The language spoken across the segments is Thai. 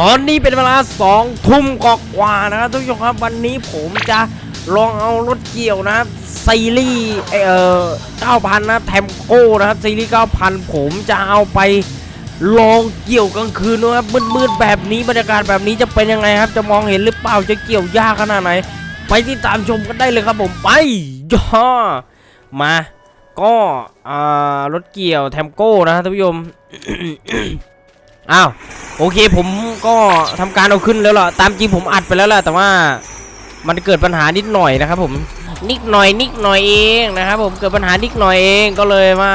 ตอนนี้เป็นเวลาสองทุ่มกว่าๆนะครับทุกผู้ชมครับวันนี้ผมจะลองเอารถเกี่ยวนะครับซีรีส์เอ่อ9,000นะครับแทมโก้นะครับซีรีส์9,000 ผมจะเอาไปลองเกี่ยวกลางคืนนะครับมืดๆแบบนี้บรรยากาศแบบนี้จะเป็นยังไงครับ จะมองเห็นหรือเปล่าจะเกี่ยวยากขนาดไหน ไปติดตามชมกันได้เลยครับผมไปย่อมาก็อ่ารถเกี่ยวแทมโก้นะครับท่านผู้ชม อ้าวโอเคผมก็ทำการเอาขึ้นแล้วล่ะตามจริงผมอัดไปแล้วแหละแต่ว่ามันเกิดปัญหานิดหน่อยนะครับผมนิดหน่อยนิดหน่อยเองนะครับผมเกิดปัญหานิดหน่อยเองก็เลยว่า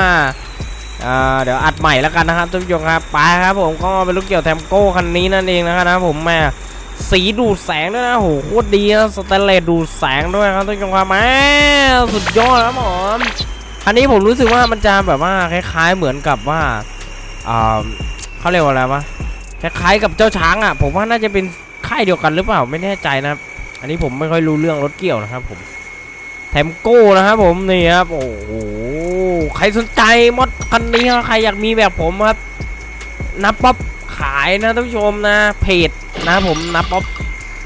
เดี๋ยวอัดใหม่แล้วกันนะครับทุกผู้ชมครับไปครับผมก็เป็นลูกเกี่ยวแทมโก้คันนี้นั่นเองนะครับผมแม่สีดูดแสงด้วยนะโหโคตรดีนะสแตนเลสดูดแสงด้วยครับทุกผู้ชมครับแม่สุดยอดครับผมอันนี้ผมรู้สึกว่ามันจะแบบว่าคล้าย ๆเหมือนกับว่าอ่า เขาเรียกว่าอะไรวะคล้ายๆกับเจ้าช้างอะ ผมว่าน่าจะเป็นค่ายเดียวกันหรือเปล่าไม่แน่ใจนะครับ อันนี้ผมไม่ค่อยรู้เรื่องรถเกี่ยวนะครับ ผมแทมโก้นะครับผมนี่ครับโอ้โหใครสนใจมดคันนี้ครับใครอยากมีแบบผมครับนับป๊อปขายนะท่านผู้ชมนะเพจนะครับผมนับป๊อป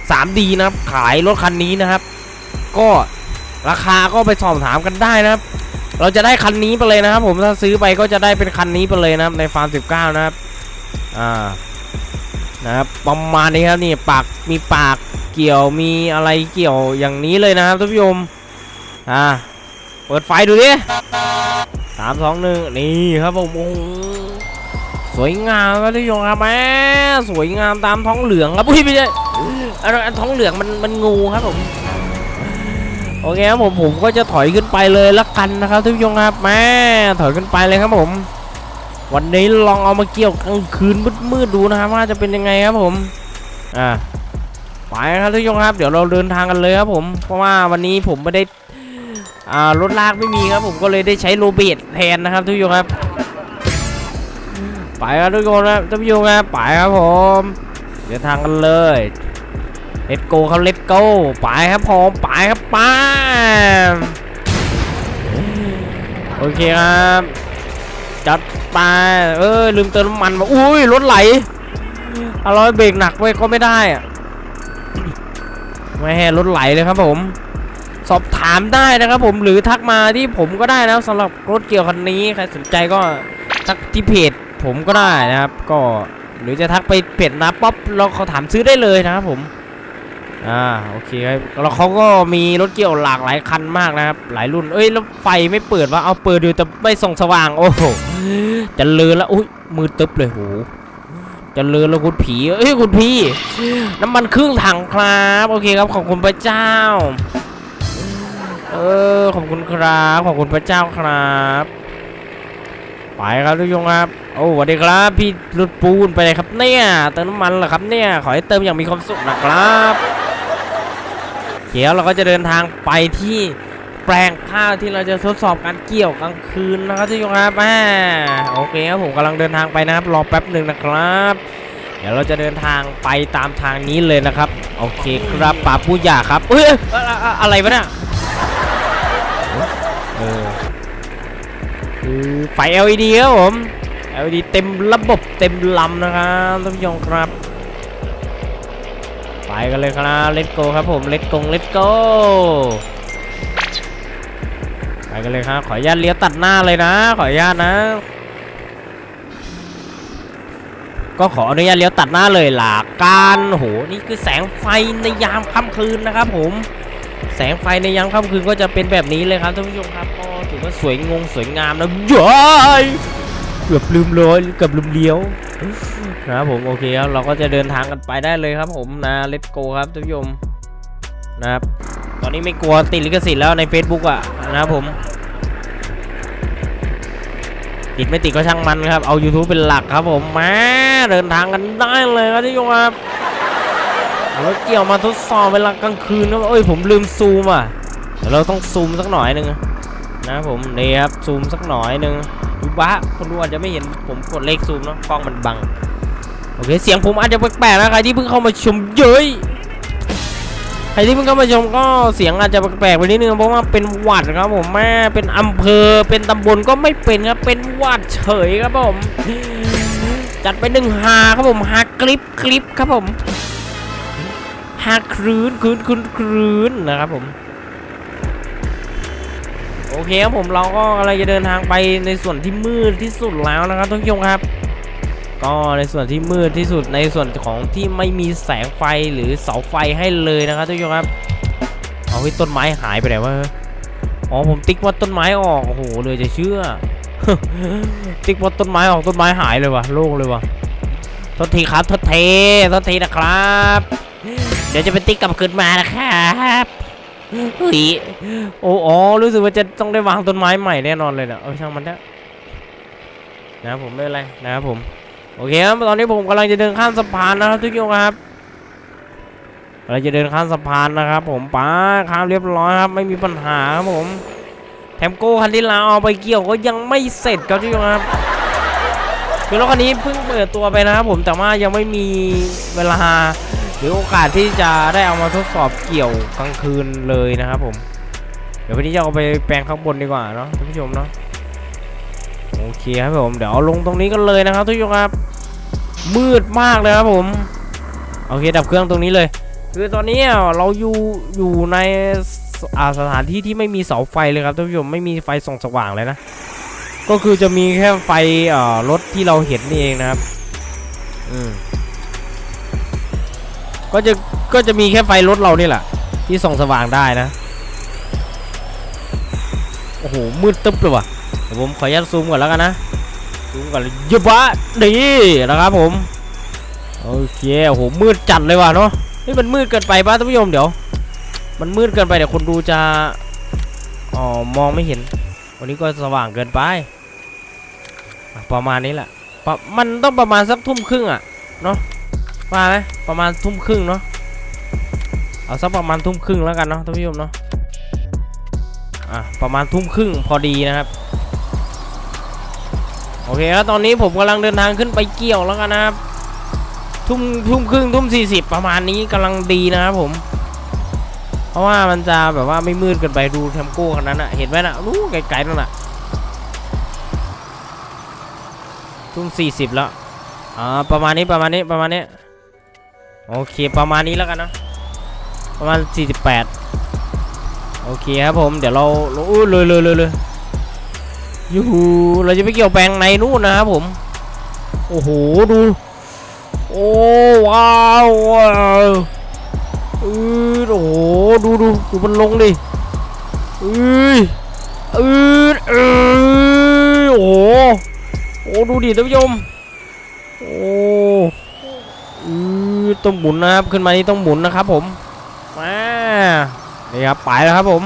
3D นะครับขายรถคันนี้นะครับ ก็ราคาก็ไปสอบถามกันได้นะครับ เราจะได้คันนี้ไปเลยนะครับ ผมถ้าซื้อไปก็จะได้เป็นคันนี้ไปเลยนะครับในฟาร์ม 19 นะครับ อ่านะครับประมาณนี้ครับนี่ปากมีปากเกี่ยวมีอะไรเกี่ยวอย่างนี้เลยนะครับท่านผู้ชมอ่าเปิดไฟดูดิสามสองหนึ่งนี่ครับผมโอ้สวยงามครับท่านผู้ชมครับแหมสวยงามตามท้องเหลืองครับอุ้ยไม่ใช่อันนั้นอันท้องเหลืองมันมันงูครับผมโอเคครับผมผมก็จะถอยขึ้นไปเลยละกันนะครับท่านผู้ชมครับแม่ถอยขึ้นไปเลยครับผม วันนี้ลองเอามาเกี่ยวกลางคืนมืดๆดูนะครับว่าจะเป็นยังไงครับผม อ่าไปครับทุกท่านครับ เดี๋ยวเราเดินทางกันเลยครับผม เพราะว่าวันนี้ผมไม่ได้ อ่ารถลากไม่มีครับ ผมก็เลยได้ใช้โรเบตแทนนะครับทุกท่านครับ ไปครับทุกคนครับท่านครับไปครับผม เดินทางกันเลยเลตโกครับเลตโกไปครับผมไปครับไป้าโอเคครับ จัดไปเอ้ยลืมเติมน้ำมันมาอุ้ยรถไหลอารอยเบรกหนักไว้ก็ไม่ได้อะไม่ให้รถไหลเลยครับผม สอบถามได้นะครับผมหรือทักมาที่ผมก็ได้นะสำหรับรถเกี่ยวคันนี้ใครสนใจก็ทักที่เพจผมก็ได้นะครับ ก็หรือจะทักไปเพจนะป๊อปเราเขาถามซื้อได้เลยนะครับผม อ่าโอเคครับแล้วเขาก็มีรถเกี่ยวหลากหลายคันมากนะครับ หลายรุ่น เอ้ยแล้วไฟไม่เปิดว่าเอาเปิดดูแต่ไม่ส่องสว่าง โอ้โหจะเลือแล้วอุ้ยมือตึ๊บเลยโหจะเลือแล้วคุณผีเอ้ยคุณพี่ น้ำมันครึ่งถังครับโอเคครับขอบคุณพระเจ้า เออขอบคุณครับขอบคุณพระเจ้าครับไปครับทุกท่านครับโอ้สวัสดีครับพี่รถปูนไปไหนครับเนี่ยเติมน้ำมันเหรอครับเนี่ยขอให้เติมอย่างมีความสุขนะครับ เดี๋ยวเราก็จะเดินทางไปที่แปลงข้าวที่เราจะทดสอบการเกี่ยวกลางคืนนะครับทุกท่านครับแม่โอเคครับผมกำลังเดินทางไปนะครับรอแป๊บหนึ่งนะครับ เดี๋ยวเราจะเดินทางไปตามทางนี้เลยนะครับโอเคครับป่าผู้หยาครับเอ้ยออะอะไรวะเนี่ยเออคือไฟ LED ครับผม LED เต็มระบบเต็มลำนะครับท่านผู้ชมครับ กันเลยครับเลตโกครับผมเลตกงเลตโกไปกันเลยครับขออนุญาตเลี้ยวตัดหน้าเลยนะ ขออนุญาตนะ ก็ขออนุญาตเลี้ยวตัดหน้าเลยหลาการโอ้โหนี่คือแสงไฟในยามค่ำคืนนะครับผมแสงไฟในยามค่ำคืนก็จะเป็นแบบนี้เลยครับท่านผู้ชมครับก็ถือว่าสวยงงสวยงามนะย้ายเกือบลืมเลยเกือบลืมเลี้ยว นะครับผมโอเคครับเราก็จะเดินทางกันไปได้เลยครับ ผมนะเลตโกครับท่านผู้ชมนะครับ ตอนนี้ไม่กลัวติดลิขสิทธิ์แล้วใน Facebook อะนะครับผมติดไม่ติดก็ช่างมันครับ เอา YouTube เป็นหลักครับผมมาเดินทางกันได้เลยครับท่านผู้ชมครับรถเกี่ยวมาทดสอบเวลากลางคืนนะเอ้ยผมลืมซูมอะเดี๋ยวเราต้องซูมสักหน่อยหนึ่งนะผมนี่ครับซูมสักหน่อยหนึ่งดูบ้าคนดูอาจจะไม่เห็นผมกดเลขซูมเนอะกล้องมันบัง โอเคเสียงผมอาจจะแปลกๆนะใครที่เพิ่งเข้ามาชมเย้ยใครที่เพิ่งเข้ามาชมก็เสียงอาจจะแปลกๆไปนิดนึงเพราะว่าเป็นหวัดครับผมแม่เป็นอำเภอเป็นตำบลก็ไม่เป็นครับเป็นหวัดเฉยครับผมจัดไปหนึ่งหาครับผมฮากริบกริบครับผมหักครื้นครื้นครื้นคืนนะครับผมโอเคครับผมเราก็กำลังจะเดินทางไปในส่วนที่มืดที่สุดแล้วนะครับทุกผู้ชมครับ ก็ในส่วนที่มืดที่สุดในส่วนของที่ไม่มีแสงไฟหรือเสาไฟให้เลยนะครับทุกผู้ชมครับเอาที่ต้นไม้หายไปไหนวะอ๋อผมติ๊กว่าต้นไม้ออกโอ้โหเลยจะเชื่อ ติ๊กว่าต้นไม้ออกต้นไม้หายเลยวะโล่งเลยวะทษทีครับโทษทีทษทีนะครับ เดี๋ยวจะไปติ๊กกลับคืนมานะครับเฮ้ยโอ้อ๋อรู้สึกว่าจะต้องได้วางต้นไม้ใหม่แน่นอนเลยนะเอาช่างมันเถอะนะผมไม่เป็นไรนะครับผม โอเคครับตอนนี้ผมกำลังจะเดินข้ามสะพานนะครับทุกคนครับกำลังจะเดินข้ามสะพานนะครับ ผมป้าข้ามเรียบร้อยครับไม่มีปัญหาครับผมแถมโก้คันที่เราเอาไปเกี่ยวก็ยังไม่เสร็จครับทุกคนครับคือรถคันนี้เพิ่งเปิดตัวไปนะครับผมแต่ว่ายังไม่มีเวลา หรือโอกาสที่จะได้เอามาทดสอบเกี่ยวกลางคืนเลยนะครับผม เดี๋ยววันนี้จะเอาไปแปลงข้างบนดีกว่าเนาะท่านผู้ชมเนาะ อเคครับผมเดี๋ยวเอาลงตรงนี้กันเลยนะครับทุกคนครับ มืดมากเลยครับผมโอเคดับเครื่องตรงนี้เลย คือตอนนี้เราอยู่อยู่ในสถานที่ที่ไม่มีเสาไฟเลยครับท่านผู้ชมไม่มีไฟส่องสว่างเลยนะก็คือจะมีแค่ไฟรถที่เราเห็นนี่เองนะครับอืมก็จะก็จะมีแค่ไฟรถเรานี่แหละที่ส่องสว่างได้นะโอ้โหมืดตึ๊บเลยว่ะ ดี๋ยวผมขออนุญาตซูมก่อนแล้วกันนะซูมก่อนเลยยบะดีนะครับผมโอเคโอ้โหมืดจัดเลยว่ะเนาะนี่มันมืดเกินไปป่ะท่านผู้ชมเดี๋ยว มันมืดเกินไปเดี๋ยวคนดูจะอ๋อมองไม่เห็น วันนี้ก็สว่างเกินไปอะประมาณนี้แหละปะมันต้องประมาณสักทุ่มครึ่งอะเนาะว่าไหมประมาณทุ่มครึ่งเนาะเอาสักประมาณทุ่มครึ่งแล้วกันเนาะท่านผู้ชมเนาะอะประมาณทุ่มครึ่งพอดีนะครับ โอเคครับตอนนี้ผมกำลังเดินทางขึ้นไปเกี่ยวแล้วกันนะครับ ทุ่มทุ่มครึ่งทุ่มสี่สิบประมาณนี้กำลังดีนะครับผม เพราะว่ามันจะแบบว่าไม่มืดเกินไปดูเทมโก้คันนั้นอะเห็นไหมนะรู้ไกลๆนั่นน่ะทุ่มสี่สิบแล้วอ่าประมาณนี้ประมาณนี้ประมาณนี้โอเคประมาณนี้แล้วกันนะประมาณสี่สิบแปดโอเคครับผมเดี๋ยวเราเราอู้เลยเลยเลยเลย ยูหูเราจะไปเกี่ยวแปลงในนู่นนะครับผม โอ้โห ดู โอ้ว้าวว้าวอือโอ้โห ดูดูดูมันลงดิอืออืออือโอ้โหโอ้ดูดิท่านผู้ชมโอ้อือต้องหมุนนะครับ ขึ้นมานี่ต้องหมุนนะครับผมมานี่ครับไปแล้วครับผม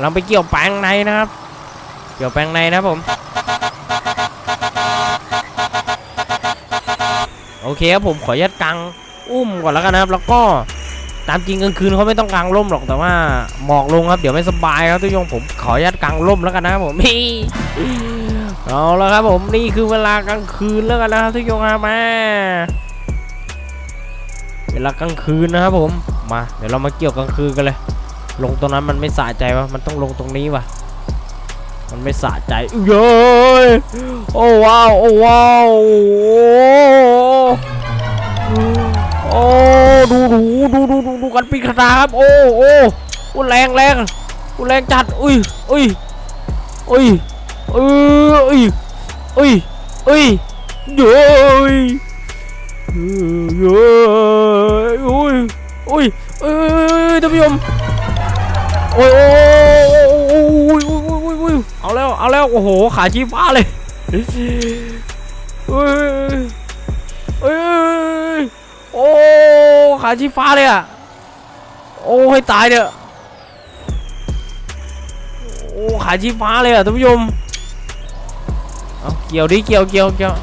เราไปเกี่ยวแปลงในนะครับ เกี่ยวแปลงในนะผม โอเคครับผมขออนุญาตกางอุ้มก่อนแล้วกันนะครับ แล้วก็ตามจริงกลางคืนเขาไม่ต้องกางร่มหรอกแต่ว่าหมอกลงครับเดี๋ยวไม่สบายครับทุกยงผมขออนุญาตกางร่มแล้วกันนะครับผมนี่เอาแล้วครับผมนี่คือเวลากลางคืนแล้วกันนะครับทุกยงครับม่เวลากลางคืนนะครับผมมา เดี๋ยวเรามาเกี่ยวกลางคืนกันเลย ลงตรงนั้นมันไม่สะใจวะมันต้องลงตรงนี้วะ มันไม่สะใจเย้ยโอ้ว้าว โอ้ว้าว โอ้ดูดูดูดูดูดูกันปีกระตาครับ โอ้โอ้โอ้แรงแรงโอ้แรงจัด อุ้ยอุ้ยอุ้ยเอ้ยอุ้ยอุ้ยเย้ยเย้ยอุ้ยอุ้ยเอ้ยท่านผู้ชมโอ้ยโอ้ เอาแล้ว เอาแล้ว โอ้โห ขาชี้ฟ้าเลยเอ้ยเอ้ยโอ้ ขาชี้ฟ้าเลยอะ โอ้ให้ตายเถอโอ้ ขาชี้ฟ้าเลยอะท่านผู้ชม เอาเกี่ยวดิ เกี่ยวเกี่ยวเกี่ยว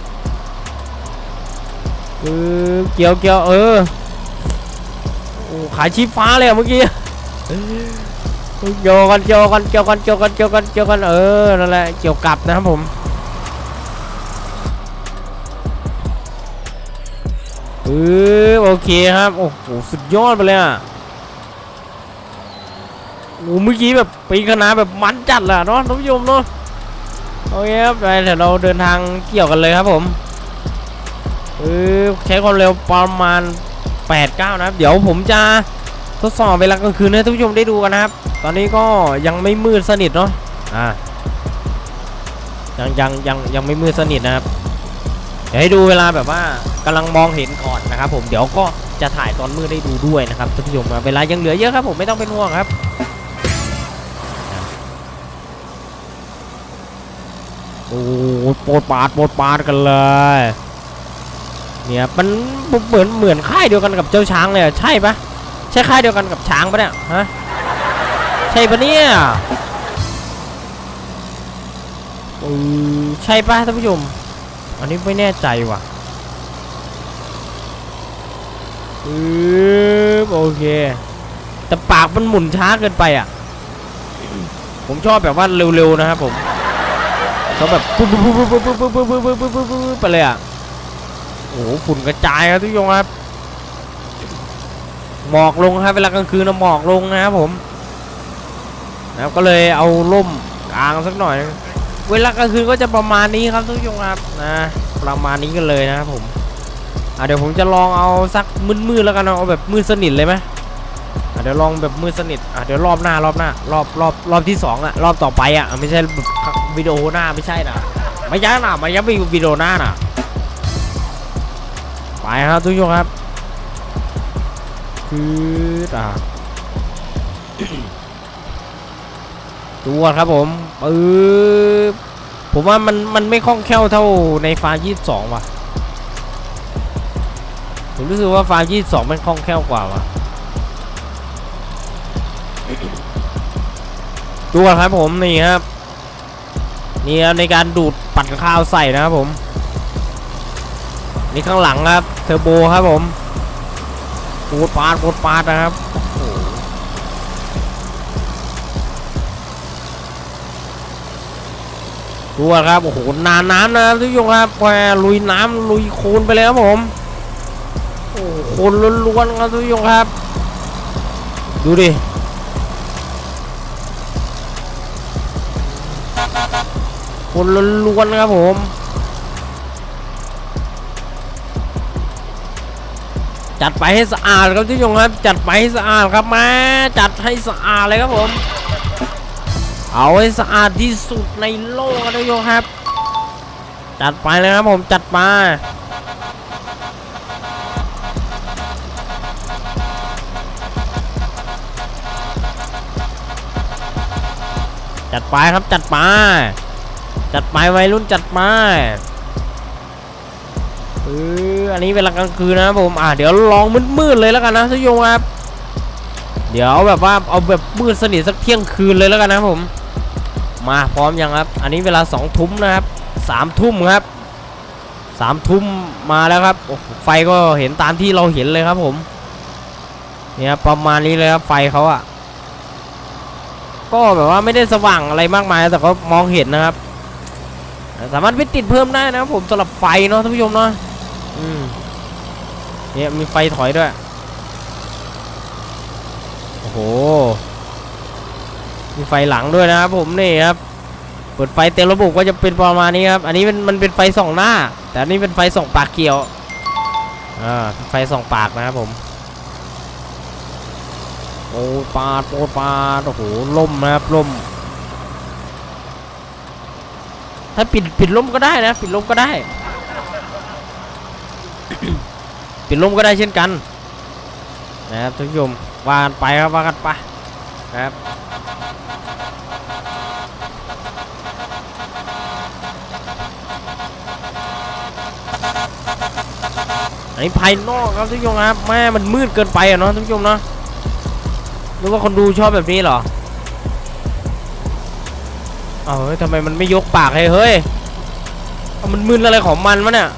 เออเกี่ยวเกี่ยวเออ โอ้ ขายชี้ฟ้าเลยอะเมื่อกี้ เกี่ยกันเกี่ยกันเกี่ยกันเกี่ยกันเกี่ยวกันเกี่ยกันเออนั่นแหละเกี่ยวกับนะครับผมเออโอเคครับโอ้โหสุดยอดไปเลยอะโอ้เมื่อกี้แบบปีคณะแบบมันจัดลยอะเนาะท่านผู้ชมเนาะโอเคครับไปเดี๋ยวเราเดินทางเกี่ยวกันเลยครับผมเออใช้ความเร็วประมาณ8 9นะครับ เดี๋ยวผมจะทดสอบเวลากลางคืนให้ท่านผู้ชมได้ดูกันนะครับ ตอนนี้ก็ยังไม่มืดสนิทเนาะอ่ายังยังยังยังไม่มืดสนิทนะครับเดี๋ยวให้ดูเวลาแบบว่ากำลังมองเห็นก่อนนะครับ ผมเดี๋ยวก็จะถ่ายตอนมืดให้ดูด้วยนะครับท่านผู้ชมเวลายังเหลือเยอะครับ ผมไม่ต้องเป็นห่วงครับโอ้โหปรดปาดโปรดปาดกันเลยเนี่ยมันเหมือนเหมือนค่ายเดียวกันกับเจ้าช้างเลยใช่ปะใช่ค่ายเดียวกันกับช้างปะเนี่ยฮะ ช่ปะเนี่ยออใช่ปะท่านผู้ชม อันนี้ไม่แน่ใจว่ะอือโอเค แต่ปากมันหมุนช้าเกินไปอะ ผมชอบแบบว่าเร็วๆนะครับผมชอบแบบปุ๊บปุ๊บปุ๊บปุ๊บปุ๊บปุ๊บปุ๊บปุ๊บปุ๊บปุ๊บปุ๊บไปเลยอะ โอ้โหฝุ่นกระจายครับทุกท่านครับ หมอกลงครับเวลากลางคืนนะหมอกลงนะครับผม นะครับก็เลยเอาร่มกลางสักหน่อย เวลากลางคืนก็จะประมาณนี้ครับทุกท่านครับนะประมาณนี้กันเลยนะครับผมอะเดี๋ยวผมจะลองเอาสักมืดๆแล้วกันเอาแบบมืดสนิทเลยไหมเดี๋ยวลองแบบมืดสนิทอะเดี๋ยวรอบหน้ารอบหน้ารอบรอบรอบที่สองอะรอบต่อไปอะไม่ใช่วิดีโอหน้าไม่ใช่นะไม่ใช่นะไม่ใช่วิดีโอหน้าน่ะไปครับทุกท่านครับคืออ่า ดูก่อนครับผมปึ๊บผมว่ามันมันไม่คล่องแคล่วเท่าในฟาร์ยี่สองว่ะผมรู้สึกว่าฟาร์ยี่สองมันคล่องแคล่วกว่าว่ะดูก่อนครับผมนี่ครับนี่ครับในการดูดปั่นข้าวใส่นะครับผม นี่ข้างหลังครับเทอร์โบครับผมปูดปาดปูดปาดนะครับ ดูครับโอ้โหนานน้ำนะทุกท่านครับแหวลุยน้ำลุยโคลนไปเลยครับผมโอ้โคลนล้วนๆครับทุกท่านครับ ดูดิโคลนล้วนๆครับผมจัดไปให้สะอาดครับที่ยงครับ จัดไปให้สะอาดครับมาจัดให้สะอาดเลยครับผม เอาให้สะอาดที่สุดในโลกครับที่ยครับ จัดไปเลยครับผมจัดมาจัดไปครับจัดมาจัดไปวัยรุ่นจัดมาเอออันนี้เวลากลางคืนนะครับผมอะเดี๋ยวลองมืดๆเลยแล้วกันนะทุโยงครับ เดี๋ยวแบบว่าเอาแบบมืดสนิทสักเที่ยงคืนเลยแล้วกันนะผม มาพร้อมยังครับ อันนี้เวลาสองทุ่มนะครับสามทุ่มครับสามทุ่มมาแล้วครับไฟก็เห็นตามที่เราเห็นเลยครับผมเนี่ยประมาณนี้เลยครับไฟเขาอะก็แบบว่าไม่ได้สว่างอะไรมากมายแต่ก็มองเห็นนะครับ สามารถไปติดเพิ่มได้นะครับผมสำหรับไฟเนาะท่านผู้ชมเนาะอืมเนี่ยมีไฟถอยด้วยโอ้โห มีไฟหลังด้วยนะครับผมนี่ครับเปิดไฟเต็มระบบก็จะเป็นประมาณนี้ครับอันนี้เป็นมันเป็นไฟส่องหน้า แต่อันนี้เป็นไฟส่องปากเกี่ยวอ่าไฟส่องปากนะครับผมโอ้ปาดโอ้ปาดโอ้โหล่มนะครับล่ม ถ้าปิดปิดลมก็ได้นะ ปิดลมก็ได้ ปิดลมก็ได้เช่นกัน นะครับท่านผู้ชมว่ากันไปครับว่ากันไปนะครับ อันนี้ภายนอกครับท่านผู้ชมครับแม่มันมืดเกินไปอะเนาะท่านผู้ชมเนาะหรือว่าคนดูชอบแบบนี้เหรอเอาเฮ้ยทำไมมันไม่ยกปากให้เฮ้ยมันมึนอะไรของมันวะเนี่ย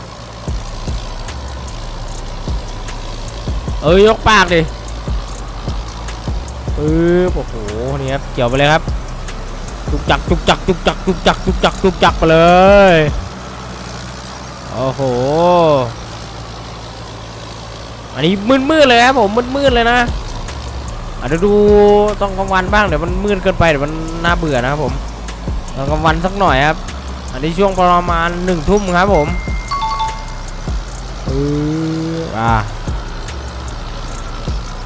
เอ้ยยกปากดิปึ๊บโอ้โหนี่ครับเกี่ยวไปเลยครับจุกจักจุกจักจุกจักจุกจักจุกจักจุกจักไปเลยโอ้โห อันนี้มืดๆเลยครับผมมืดๆเลยนะอาจจะเดี๋ยวดูต้องกลางวันบ้างเดี๋ยวมันมืดเกินไปเดี๋ยวมันน่าเบื่อนะครับผมตอนกลางวันสักหน่อยครับ อันนี้ช่วงประมาณหนึ่งทุ่มครับผมเอออะ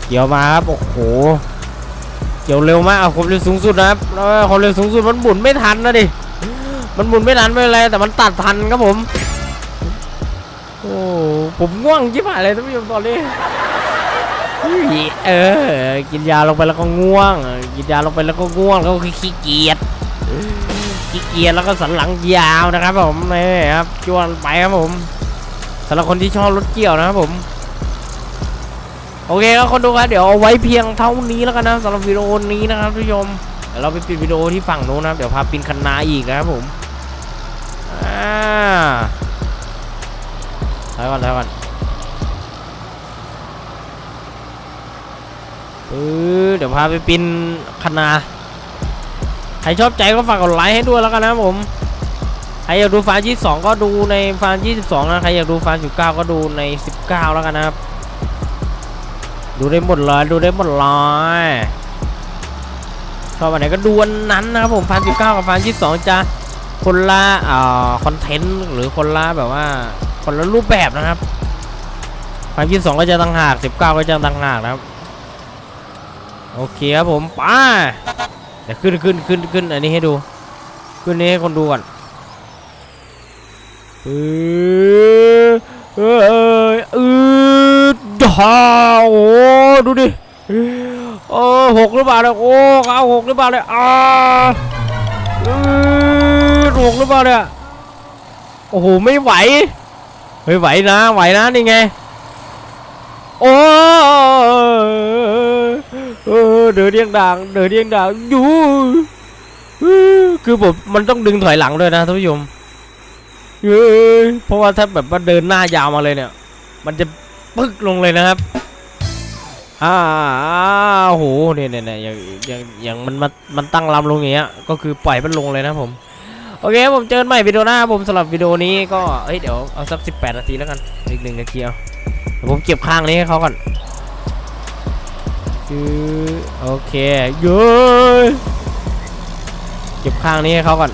เกี่ยวมาครับโอ้โหเกี่ยวเร็วมากเอาความเร็วสูงสุดนะครับแล้วความเร็วสูงสุดมันหมุนไม่ทันนะดิมันหมุนไม่ทันไม่เป็นไรแต่มันตัดทันครับผมโอ้ ผมง่วงชิบหายเลยท่านผู้ชมตอนนี้เออ กินยาลงไปแล้วก็ง่วง กินยาลงไปแล้วก็ง่วงแล้วก็ขี้เกียจขี้เกียจแล้วก็สันหลังยาวนะครับผมนี่ครับจวนไปครับผมสำหรับคนที่ชอบรถเกี่ยวนะครับผมโอเคครับคนดูครับเดี๋ยวเอาไว้เพียงเท่านี้แล้วกันนะสำหรับวิดีโอนี้นะครับท่านผู้ชมเดี๋ยวเราไปปิดวิดีโอที่ฝั่งโน้นนะเดี๋ยวพาปินคันนาอีกนะครับผมอ่า อยก่อนถอยก่อนเออเดี๋ยวพาไปปินคันนาใครชอบใจก็ฝากกดไลค์ให้ด้วยแล้วกันนะผมใครอยากดูฟานยี่สองก็ดูในฟานยี่สิบสองนะ ใครอยากดูฟานสิบเก้าก็ดูในสิบเก้าแล้วกันนะครับ ดูได้หมดเลยดูได้หมดเลยชอบอันไหนก็ดูอันนั้นนะครับผมฟานสิบเก้ากับฟานยี่สองจะคนละเอ่อคอนเทนต์หรือคนละแบบว่า คนละรูปแบบนะครับฟานยี่สองก็จะต่างหากสิบเก้าก็จะต่างหากนะครับ โอเคครับผมไปเดี๋ยวขึ้นขึ้นขึ้นขึ้นอันนี้ให้ดู ขึ้นนี้ให้คนดูก่อนเออเออเออเออดาโอ้ดูดิโอ้หกหรือเปล่าเนี่ยโอ้เอาหกหรือเปล่าเนี่ยอ่าเออหกหรือเปล่าเนี่ยโอ้โหไม่ไหว ไม่ไหวนะไหวนะนี่ไงโอ้เออเดือดเดียงด่างเดือดเดียงด่างอยู่คือผมมันต้องดึงถอยหลังด้วยนะท่านผู้ชมเพราะว่าถ้าแบบว่าเดินหน้ายาวมาเลยเนี่ย มันจะปึ๊กลงเลยนะครับอ่าโอ้โหเนี่ยเนี่ยเนี่ยอย่างอย่างอย่างมันมันมันตั้งลำลงอย่างเงี้ยก็คือปล่อยมันลงเลยนะผม โอเคผมเจอใหม่วิดีโอหน้าผมสำหรับวิดีโอนี้ก็เอ้ยเดี๋ยวเอาสัก 18 นาทีแล้วกันอีกหนึ่งนาทีเอาเดี๋ยวผมเก็บข้างนี้ให้เขาก่อนโอเคเย้ยเก็บข้างนี้ให้เขาก่อน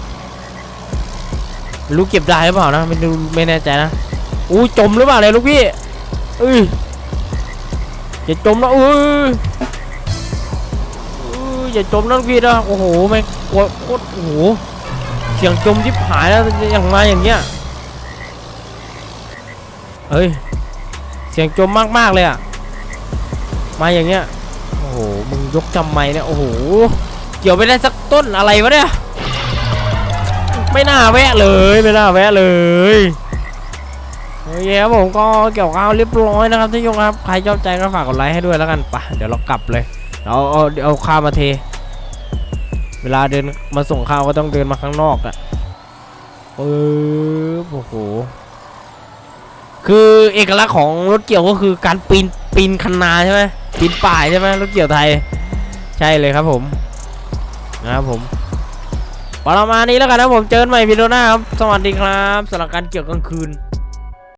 รู้เก็บได้หรือเปล่านะไม่รู้ไม่แน่ใจนะอู้จมหรือเปล่าเลยลูกพี่เอ้ยอย่าจมนะเอ้ยเอ้ยอย่าจมนะลูกพี่นะโอ้โหไม่งโคตรโอ้โห เสียงจมยิบหายแล้วอย่างมาอย่างเงี้ยเฮ้ยเสียงจมมากๆเลยอะมาอย่างเงี้ยโอ้โหมึงยกจำไม่เนี่ยโอ้โหเกี่ยวไปได้สักต้นอะไรวะเนี่ยไม่น่าแวะเลยไม่น่าแวะเลยโอเคครับผมก็เกี่ยวข้าวเรียบร้อยนะครับท่านผู้ชมครับใครชอบใจก็ฝากกดไลค์ให้ด้วยแล้วกันปะเดี๋ยวเรากลับเลยเอาเอาเอาข้าวมาเท เวลาเดินมาส่งข้าวก็ต้องเดินมาข้างนอกอะเออโอ้โห คือเอกลักษณ์ของรถเกี่ยวก็คือการปีนปีนคันนาใช่ไหมปีนป่ายใช่ไหมรถเกี่ยวไทย ใช่เลยครับผม นะครับผมประมาณนี้แล้วกันนะผมเจอกันใหม่วิดีโอหน้าครับ สวัสดีครับสำหรับการเกี่ยวกลางคืน